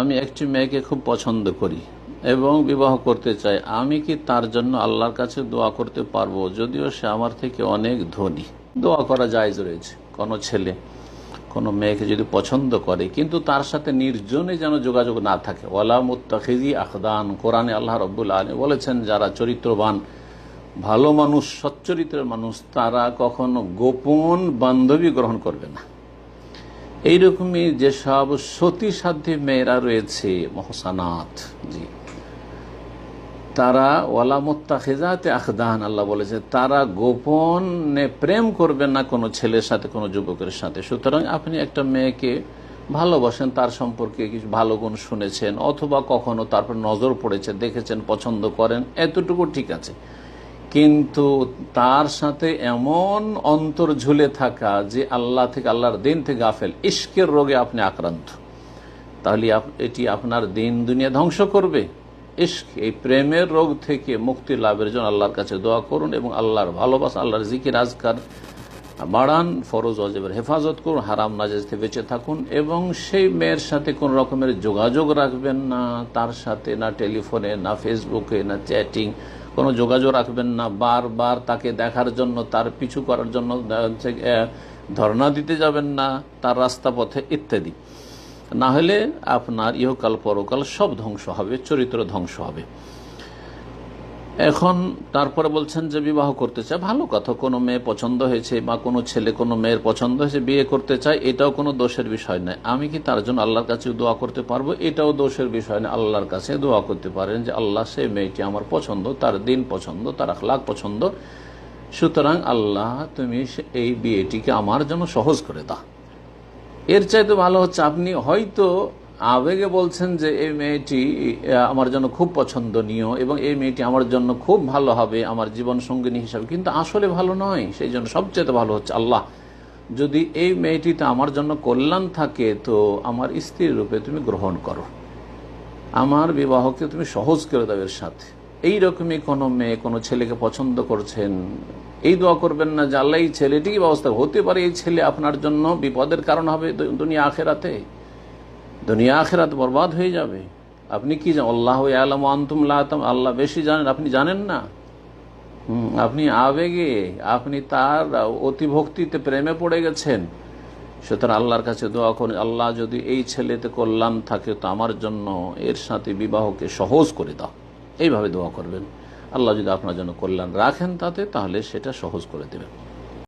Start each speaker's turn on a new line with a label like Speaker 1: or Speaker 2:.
Speaker 1: আমি একটি মেয়েকে খুব পছন্দ করি এবং বিবাহ করতে চাই। আমি কি তার জন্য আল্লাহর কাছে দোয়া করতে পারব? যদিও সে আমার থেকে অনেক ধনী। দোয়া করা জায়জ রয়েছে। কোনো ছেলে, কোনো মেয়েকে যদি পছন্দ করে, কিন্তু তার সাথে নির্জনে যেন যোগাযোগ না থাকে। ওলা মুত্তাখিজি আখদান। কোরআনে আল্লাহ রব্বুল আলী বলেছেন, যারা চরিত্রবান, ভালো মানুষ, সচ্চরিত্রের মানুষ, তারা কখনো গোপন বান্ধবী গ্রহণ করবে না। এইরকমই যেসব সতী সাধ্যী মেয়েরা রয়েছে মহসানাথ জি, তারা ওয়ালা মোত্তাখেজাতে আখদান, আল্লাহ বলেছে, তারা গোপনে প্রেম করবেন না কোনো ছেলের সাথে, কোনো যুবকের সাথে। সুতরাং আপনি একটা মেয়েকে ভালোবাসেন, তার সম্পর্কে কিছু ভালো গুণ শুনেছেন, অথবা কখনো তারপর নজর পড়েছে, দেখেছেন, পছন্দ করেন, এতটুকু ঠিক আছে। কিন্তু তার সাথে এমন অন্তর ঝুলে থাকা যে আল্লাহ থেকে, আল্লাহর দিন থেকে গাফেল। ইস্কের রোগে আপনি আক্রান্ত। তাহলে এটি আপনার দিন দুনিয়া ধ্বংস করবে। ইস্ক এই প্রেমের রোগ থেকে মুক্তি লাভের জন্য আল্লাহর কাছে দোয়া করুন এবং আল্লাহর ভালোবাসা, আল্লাহর জিকির, আজকার বাড়ান, ফরজ, অজেবের হেফাজত করুন, হারাম নাজেজ থেকে বেঁচে থাকুন এবং সেই মেয়ের সাথে কোন রকমের যোগাযোগ রাখবেন না। তার সাথে না টেলিফোনে, না ফেসবুকে, না চ্যাটিং কোনো যোগাযোগ রাখবেন না, বারবার তাকে দেখার জন্য, তার পিছু করার জন্য ধর্ণা দিতে যাবেন না, তার রাস্তা পথে ইত্যাদি। না হলে আপনার ইহকাল পরকাল সব ধ্বংস হবে, চরিত্র ধ্বংস হবে। এখন তারপরে বলছেন যে বিবাহ করতে চায়। ভালো কথা, কোনো মেয়ে পছন্দ হয়েছে বা কোনো ছেলে, কোনো মেয়ের পছন্দ হয়েছে, বিয়ে করতে চায়, এটাও কোনো দোষের বিষয় নয়। আমি কি তার জন্য আল্লাহর কাছে দোয়া করতে পারব? এটাও দোষের বিষয় নয়। আল্লাহর কাছে দোয়া করতে পারেন যে, আল্লাহ সেই মেয়েটি আমার পছন্দ, তার দিন পছন্দ, তার আখলাখ পছন্দ। সুতরাং আল্লাহ তুমি সে- এই বিয়েটিকে আমার জন্য সহজ করে দাও। এর চাইতে ভালো হচ্ছে আপনি হয়তো আবেগে বলছেন যে, এই মেয়েটি আমার জন্য খুব পছন্দনীয় এবং এই মেয়েটি আমার জন্য খুব ভালো হবে আমার জীবন সঙ্গিনী হিসাবে। কিন্তু আসলে ভালো নয়, সেই জন্য সবচেয়ে ভালো হচ্ছে আল্লাহ। যদি এই মেয়েটিতে আমার জন্য কল্যাণ থাকে, তো আমার স্ত্রীর রূপে তুমি গ্রহণ করো। আমার বিবাহকে তুমি সহজ করে দাও সাথে। এই রকমই কোনো মেয়ে কোনো ছেলেকে পছন্দ করছেন, এই দোয়া করবেন না যে, আল্লাহ, এই ছেলেটি ব্যবস্থা হতে পারে, এই ছেলে আপনার জন্য বিপদের কারণ হবে দুনিয়া আখেরাতে। দুনিয়া আখেরাত বরবাদ হয়ে যাবে। আপনি কি আল্লাহ আলম আন্তুম লাতাম আল্লাহ বেশি জানেন। আপনি জানেন না? আপনি আবেগে, আপনি তার অতিভক্তিতে প্রেমে পড়ে গেছেন। সুতরাং আল্লাহর কাছে দোয়া করুন, আল্লাহ যদি এই ছেলেতে কল্যাণ থাকে তো আমার জন্য এর সাথে বিবাহকে সহজ করে দাও। এইভাবে দোয়া করবেন। আল্লাহ যদি আপনার জন্য কল্যাণ রাখেন তাতে, তাহলে সেটা সহজ করে দেবেন।